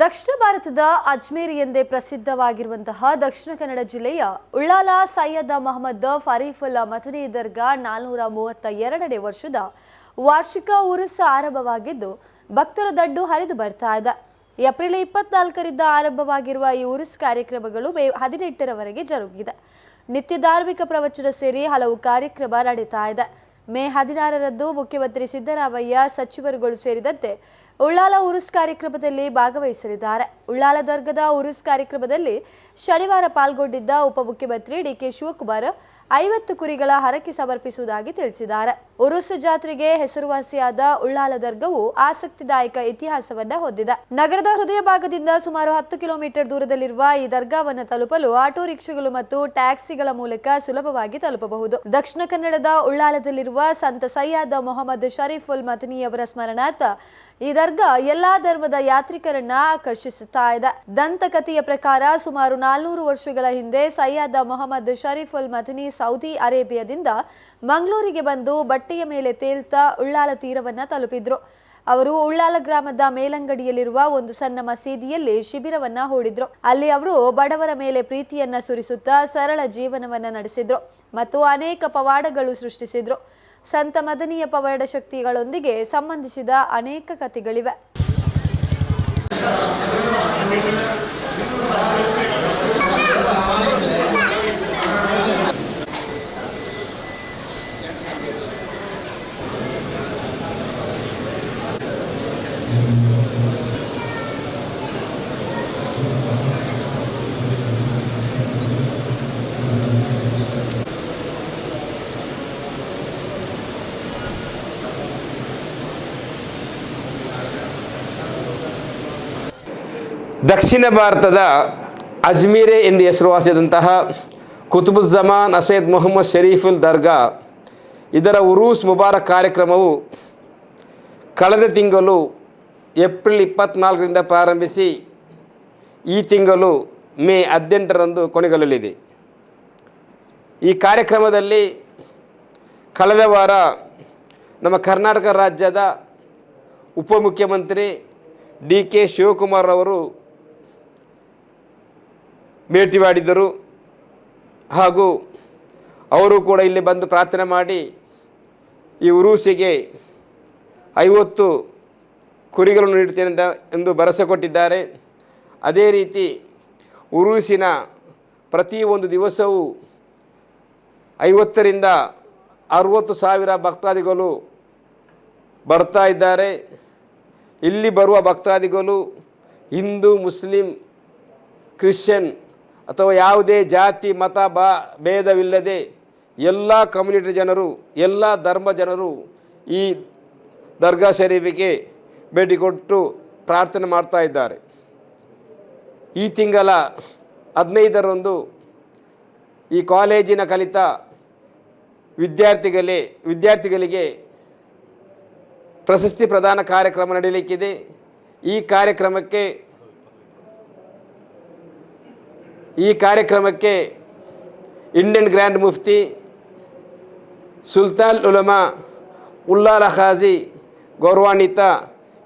ದಕ್ಷಿಣ ಭಾರತದ ಅಜ್ಮೇರಿ ಎಂದೇ ಪ್ರಸಿದ್ಧವಾಗಿರುವಂತಹ ದಕ್ಷಿಣ ಕನ್ನಡ ಜಿಲ್ಲೆಯ ಉಳ್ಳಾಲ ಸೈಯದ್ ಮಹಮ್ಮದ್ ಫರೀಫುಲ್ಲಾ ಮತನಿ ದರ್ಗಾ ನಾಲ್ನೂರ ಮೂವತ್ತ ಎರಡನೇ ವರ್ಷದ ವಾರ್ಷಿಕ ಉರುಸ್ ಆರಂಭವಾಗಿದ್ದು, ಭಕ್ತರ ದಡ್ಡು ಹರಿದು ಬರ್ತಾ ಇದೆ. ಏಪ್ರಿಲ್ ಇಪ್ಪತ್ನಾಲ್ಕರಿಂದ ಆರಂಭವಾಗಿರುವ ಈ ಉರುಸ್ ಕಾರ್ಯಕ್ರಮಗಳು ಮೇ ಹದಿನೆಂಟರವರೆಗೆ ಜರುಗಿದೆ. ನಿತ್ಯ ಧಾರ್ಮಿಕ ಪ್ರವಚನ ಸೇರಿ ಹಲವು ಕಾರ್ಯಕ್ರಮ ನಡೀತಾ ಇದೆ. ಮೇ ಹದಿನಾರರಂದು ಮುಖ್ಯಮಂತ್ರಿ ಸಿದ್ದರಾಮಯ್ಯ ಸಚಿವರುಗಳು ಸೇರಿದಂತೆ ಉಳ್ಳಾಲ ಉರುಸ್ ಕಾರ್ಯಕ್ರಮದಲ್ಲಿ ಭಾಗವಹಿಸಲಿದ್ದಾರೆ. ಉಳ್ಳಾಲ ದರ್ಗದ ಉರುಸ್ ಕಾರ್ಯಕ್ರಮದಲ್ಲಿ ಶನಿವಾರ ಪಾಲ್ಗೊಂಡಿದ್ದ ಉಪಮುಖ್ಯಮಂತ್ರಿ ಡಿಕೆ ಶಿವಕುಮಾರ್ ಐವತ್ತು ಕುರಿಗಳ ಹರಕೆ ಸಮರ್ಪಿಸುವುದಾಗಿ ತಿಳಿಸಿದ್ದಾರೆ. ಉರುಸ್ ಜಾತ್ರೆಗೆ ಹೆಸರುವಾಸಿಯಾದ ಉಳ್ಳಾಲ ದರ್ಗವು ಆಸಕ್ತಿದಾಯಕ ಇತಿಹಾಸವನ್ನ ಹೊಂದಿದೆ. ನಗರದ ಹೃದಯ ಭಾಗದಿಂದ ಸುಮಾರು ಹತ್ತು ಕಿಲೋಮೀಟರ್ ದೂರದಲ್ಲಿರುವ ಈ ದರ್ಗಾವನ್ನು ತಲುಪಲು ಆಟೋ ರಿಕ್ಷಾಗಳು ಮತ್ತು ಟ್ಯಾಕ್ಸಿಗಳ ಮೂಲಕ ಸುಲಭವಾಗಿ ತಲುಪಬಹುದು. ದಕ್ಷಿಣ ಕನ್ನಡದ ಉಳ್ಳಾಲದಲ್ಲಿರುವ ಸಂತ ಸೈಯಾದ ಮೊಹಮ್ಮದ್ ಶರೀಫುಲ್ ಮದನಿಯವರ ಸ್ಮರಣಾರ್ಥ ಈ ದರ್ಗಾ ಎಲ್ಲಾ ಧರ್ಮದ ಯಾತ್ರಿಕರನ್ನ ಆಕರ್ಷಿಸುತ್ತಾ ಇದೆ. ದಂತಕಥೆಯ ಪ್ರಕಾರ ಸುಮಾರು ನಾಲ್ನೂರು ವರ್ಷಗಳ ಹಿಂದೆ ಸೈಯಾದ ಮೊಹಮ್ಮದ್ ಶರೀಫುಲ್ ಮದನಿ ಸೌದಿ ಅರೇಬಿಯಾದಿಂದ ಮಂಗಳೂರಿಗೆ ಬಂದು ಬಟ್ಟೆಯ ಮೇಲೆ ತೇಲ್ತಾ ಉಳ್ಳಾಲ ತೀರವನ್ನ ತಲುಪಿದ್ರು. ಅವರು ಉಳ್ಳಾಲ ಗ್ರಾಮದ ಮೇಲಂಗಡಿಯಲ್ಲಿರುವ ಒಂದು ಸಣ್ಣ ಮಸೀದಿಯಲ್ಲಿ ಶಿಬಿರವನ್ನ ಹೂಡಿದ್ರು. ಅಲ್ಲಿ ಅವರು ಬಡವರ ಮೇಲೆ ಪ್ರೀತಿಯನ್ನ ಸುರಿಸುತ್ತಾ ಸರಳ ಜೀವನವನ್ನ ನಡೆಸಿದ್ರು ಮತ್ತು ಅನೇಕ ಪವಾಡಗಳು ಸೃಷ್ಟಿಸಿದ್ರು. ಸಂತ ಮದನಿಯ ಪವಾಡ ಶಕ್ತಿಗಳೊಂದಿಗೆ ಸಂಬಂಧಿಸಿದ ಅನೇಕ ಕಥೆಗಳಿವೆ. ದಕ್ಷಿಣ ಭಾರತದ ಅಜ್ಮೀರೆ ಎಂದು ಹೆಸರುವಾಸಿಯಾದಂತಹ ಕುತುಬುಜ್ಜಮಾನ್ ಅಸೈದ್ ಮೊಹಮ್ಮದ್ ಶರೀಫುಲ್ ದರ್ಗಾ, ಇದರ ಉರೂಸ್ ಮುಬಾರಕ್ ಕಾರ್ಯಕ್ರಮವು ಕಳೆದ ತಿಂಗಳು ಏಪ್ರಿಲ್ ಇಪ್ಪತ್ತ್ನಾಲ್ಕರಿಂದ ಪ್ರಾರಂಭಿಸಿ ಈ ತಿಂಗಳು ಮೇ ಹದಿನೆಂಟರಂದು ಕೊನೆಗೊಳ್ಳಲಿದೆ. ಈ ಕಾರ್ಯಕ್ರಮದಲ್ಲಿ ಕಳೆದ ವಾರ ನಮ್ಮ ಕರ್ನಾಟಕ ರಾಜ್ಯದ ಉಪಮುಖ್ಯಮಂತ್ರಿ ಡಿ ಕೆ ಶಿವಕುಮಾರ್ ಅವರು ಭೇಟಿ ಮಾಡಿದರು ಹಾಗೂ ಅವರು ಕೂಡ ಇಲ್ಲಿ ಬಂದು ಪ್ರಾರ್ಥನೆ ಮಾಡಿ ಈ ಉರೂಸಿಗೆ ಐವತ್ತು ಕುರಿಗಳನ್ನು ನೀಡುತ್ತೇನೆ ಎಂದು ಭರವಸೆ ಕೊಟ್ಟಿದ್ದಾರೆ. ಅದೇ ರೀತಿ ಉರೂಸಿನ ಪ್ರತಿ ಒಂದು ದಿವಸವೂ ಐವತ್ತರಿಂದ ಅರುವತ್ತು ಸಾವಿರ ಭಕ್ತಾದಿಗಳು ಬರ್ತಾ ಇದ್ದಾರೆ. ಇಲ್ಲಿ ಬರುವ ಭಕ್ತಾದಿಗಳು ಹಿಂದೂ, ಮುಸ್ಲಿಂ, ಕ್ರಿಶ್ಚಿಯನ್ ಅಥವಾ ಯಾವುದೇ ಜಾತಿ, ಮತ, ಬಾ, ಭೇದವಿಲ್ಲದೆ ಎಲ್ಲ ಕಮ್ಯುನಿಟಿ ಜನರು, ಎಲ್ಲ ಧರ್ಮ ಜನರು ಈ ದರ್ಗಾ ಶರೀಫಿಗೆ ಭೇಟಿ ಕೊಟ್ಟು ಪ್ರಾರ್ಥನೆ ಮಾಡ್ತಾ ಇದ್ದಾರೆ. ಈ ತಿಂಗಳ ಹದಿನೈದರಂದು ಈ ಕಾಲೇಜಿನ ಕಲಿತ ವಿದ್ಯಾರ್ಥಿಗಳೇ ವಿದ್ಯಾರ್ಥಿಗಳಿಗೆ ಪ್ರಶಸ್ತಿ ಪ್ರದಾನ ಕಾರ್ಯಕ್ರಮ ನಡೆಯಲಿಕ್ಕಿದೆ ಈ ಕಾರ್ಯಕ್ರಮಕ್ಕೆ ಈ ಕಾರ್ಯಕ್ರಮಕ್ಕೆ Indian grand mufti Sultan Ulama Ullal ಖಾಜಿ ಗೌರವಾನ್ವಿತ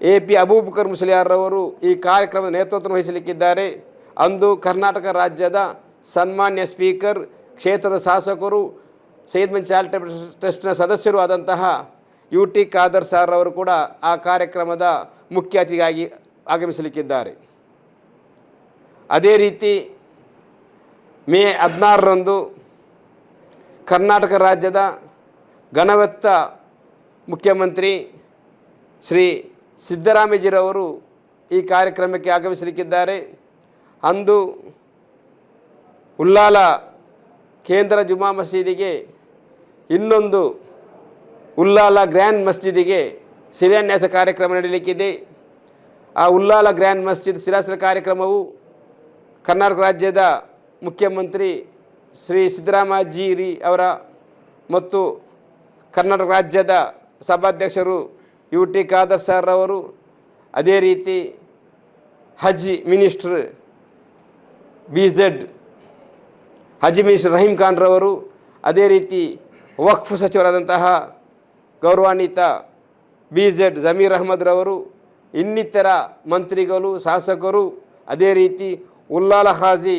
ಎ ಪಿ ಅಬೂಬಕರ್ ಮುಸಲಿಯಾರ್ರವರು ಈ ಕಾರ್ಯಕ್ರಮದ ನೇತೃತ್ವ ವಹಿಸಲಿಕ್ಕಿದ್ದಾರೆ. ಅಂದು ಕರ್ನಾಟಕ ರಾಜ್ಯದ ಸನ್ಮಾನ್ಯ ಸ್ಪೀಕರ್, ಕ್ಷೇತ್ರದ ಶಾಸಕರು ಸೈದ್ ಮನ್ ಟೆಸ್ಟ್ನ ಟ್ರಸ್ಟ್ನ ಸದಸ್ಯರು ಆದಂತಹ ಯು ಟಿ ಖಾದರ್ ಸಾರ್ ಅವರು ಕೂಡ ಆ ಕಾರ್ಯಕ್ರಮದ ಮುಖ್ಯ ಅತಿಥಿಯಾಗಿ ಆಗಮಿಸಲಿಕ್ಕಿದ್ದಾರೆ. ಅದೇ ರೀತಿ ಮೇ ಹದಿನಾರರಂದು ಕರ್ನಾಟಕ ರಾಜ್ಯದ ಘನವೆತ್ತ ಮುಖ್ಯಮಂತ್ರಿ ಶ್ರೀ ಸಿದ್ದರಾಮಯ್ಯಜಿರವರು ಈ ಕಾರ್ಯಕ್ರಮಕ್ಕೆ ಆಗಮಿಸಲಿಕ್ಕಿದ್ದಾರೆ. ಅಂದು ಉಲ್ಲಾಲ ಕೇಂದ್ರ ಜುಮಾ ಮಸೀದಿಗೆ ಇನ್ನೊಂದು ಉಲ್ಲಾಲ ಗ್ರ್ಯಾಂಡ್ ಮಸ್ಜಿದಿಗೆ ಶಿಲಾನ್ಯಾಸ ಕಾರ್ಯಕ್ರಮ ನಡೆಯಲಿಕ್ಕಿದೆ. ಆ ಉಲ್ಲಾಲ ಗ್ರ್ಯಾಂಡ್ ಮಸ್ಜಿದ್ ಶಿಲಾನ್ಯಾಸ ಕಾರ್ಯಕ್ರಮವು ಕರ್ನಾಟಕ ರಾಜ್ಯದ ಮುಖ್ಯಮಂತ್ರಿ ಶ್ರೀ ಸಿದ್ದರಾಮಜ್ಜಿರಿ ಅವರ ಮತ್ತು ಕರ್ನಾಟಕ ರಾಜ್ಯದ ಸಭಾಧ್ಯಕ್ಷರು ಯು ಟಿ ಖಾದರ್ ಸರ್ ಅವರು, ಅದೇ ರೀತಿ Haj minister B Z, Haj minister Rahim ಖಾನ್ರವರು ಅದೇ ರೀತಿ ವಕ್ಫ್ ಸಚಿವರಾದಂತಹ ಗೌರವಾನ್ವಿತ ಬಿ ಝೆಡ್ ಜಮೀರ್ ಅಹಮದ್ರವರು ಇನ್ನಿತರ ಮಂತ್ರಿಗಳು, ಶಾಸಕರು, ಅದೇ ರೀತಿ Ullal Haji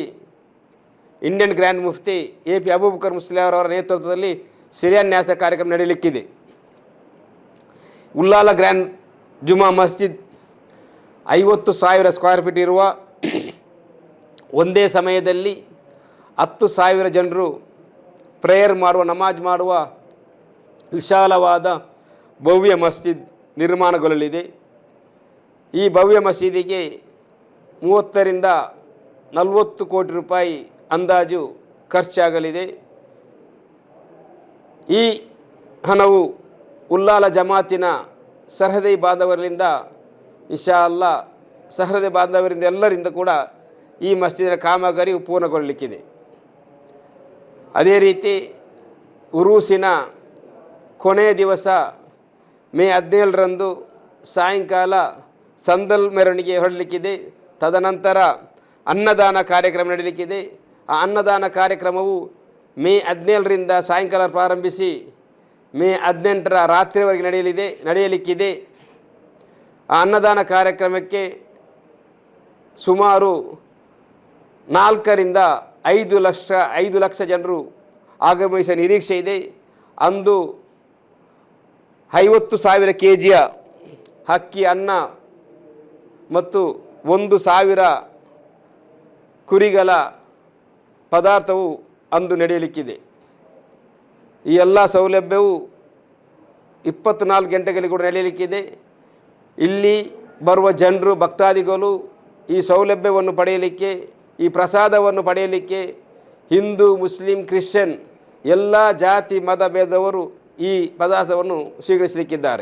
Indian grand Mufti A P Abubakar ಮುಸ್ಲಿಯವರವರ ನೇತೃತ್ವದಲ್ಲಿ ಶಿಲಾನ್ಯಾಸ ಕಾರ್ಯಕ್ರಮ ನಡೆಯಲಿಕ್ಕಿದೆ. ಉಲ್ಲಾಲ ಗ್ರ್ಯಾಂಡ್ ಜುಮಾ ಮಸ್ಜಿದ್ ಐವತ್ತು ಸಾವಿರ ಸ್ಕ್ವೇರ್ ಫೀಟ್ ಇರುವ ಒಂದೇ ಸಮಯದಲ್ಲಿ ಹತ್ತು ಸಾವಿರ ಜನರು ಪ್ರೇಯರ್ ಮಾಡುವ, ನಮಾಜ್ ಮಾಡುವ ವಿಶಾಲವಾದ ಭವ್ಯ ಮಸ್ಜಿದ್ ನಿರ್ಮಾಣಗೊಳ್ಳಲಿದೆ. ಈ ಭವ್ಯ ಮಸೀದಿಗೆ ಮೂವತ್ತರಿಂದ ನಲವತ್ತು ಕೋಟಿ ರೂಪಾಯಿ ಅಂದಾಜು ಖರ್ಚಾಗಲಿದೆ. ಈ ಹಣವು ಉಲ್ಲಾಲ ಜಮಾತಿನ ಸಹೃದಯ ಬಾಂಧವರಿಂದ ಇಶಾ ಅಲ್ಲ ಸಹೃದಯ ಬಾಂಧವರಿಂದ ಎಲ್ಲರಿಂದ ಕೂಡ ಈ ಮಸ್ಜಿದಿನ ಕಾಮಗಾರಿ ಪೂರ್ಣಗೊಳ್ಳಲಿಕ್ಕಿದೆ. ಅದೇ ರೀತಿ ಉರೂಸಿನ ಕೊನೆಯ ದಿವಸ ಮೇ ಹದಿನೇಳರಂದು ಸಾಯಂಕಾಲ ಸಂದಲ್ ಮೆರವಣಿಗೆ ಹೊರಡಲಿಕ್ಕಿದೆ. ತದನಂತರ ಅನ್ನದಾನ ಕಾರ್ಯಕ್ರಮ ನಡೆಯಲಿಕ್ಕಿದೆ. ಆ ಅನ್ನದಾನ ಕಾರ್ಯಕ್ರಮವು ಮೇ ಹದಿನೇಳರಿಂದ ಸಾಯಂಕಾಲ ಪ್ರಾರಂಭಿಸಿ ಮೇ ಹದಿನೆಂಟರ ರಾತ್ರಿವರೆಗೆ ನಡೆಯಲಿದೆ, ನಡೆಯಲಿಕ್ಕಿದೆ. ಆ ಅನ್ನದಾನ ಕಾರ್ಯಕ್ರಮಕ್ಕೆ ಸುಮಾರು ನಾಲ್ಕರಿಂದ ಐದು ಲಕ್ಷ ಐದು ಲಕ್ಷ ಜನರು ಆಗಮಿಸುವ ನಿರೀಕ್ಷೆ ಇದೆ. ಅಂದು ಐವತ್ತು ಸಾವಿರ ಕೆ ಜಿಯ ಅಕ್ಕಿ ಅನ್ನ ಮತ್ತು ಒಂದು ಸಾವಿರ ಕುರಿಗಳ ಪದಾರ್ಥವು ಅಂದು ನಡೆಯಲಿಕ್ಕಿದೆ. ಈ ಎಲ್ಲ ಸೌಲಭ್ಯವು ಇಪ್ಪತ್ತ್ನಾಲ್ಕು ಗಂಟೆಗಳಿಗೆ ಕೂಡ ನಡೆಯಲಿಕ್ಕಿದೆ. ಇಲ್ಲಿ ಬರುವ ಜನರು, ಭಕ್ತಾದಿಗಳು ಈ ಸೌಲಭ್ಯವನ್ನು ಪಡೆಯಲಿಕ್ಕೆ, ಈ ಪ್ರಸಾದವನ್ನು ಪಡೆಯಲಿಕ್ಕೆ ಹಿಂದೂ, ಮುಸ್ಲಿಂ, ಕ್ರಿಶ್ಚಿಯನ್ ಎಲ್ಲ ಜಾತಿ, ಮತ, ಭೇದವರು ಈ ಪದಾರ್ಥವನ್ನು ಸ್ವೀಕರಿಸಲಿಕ್ಕಿದ್ದಾರೆ.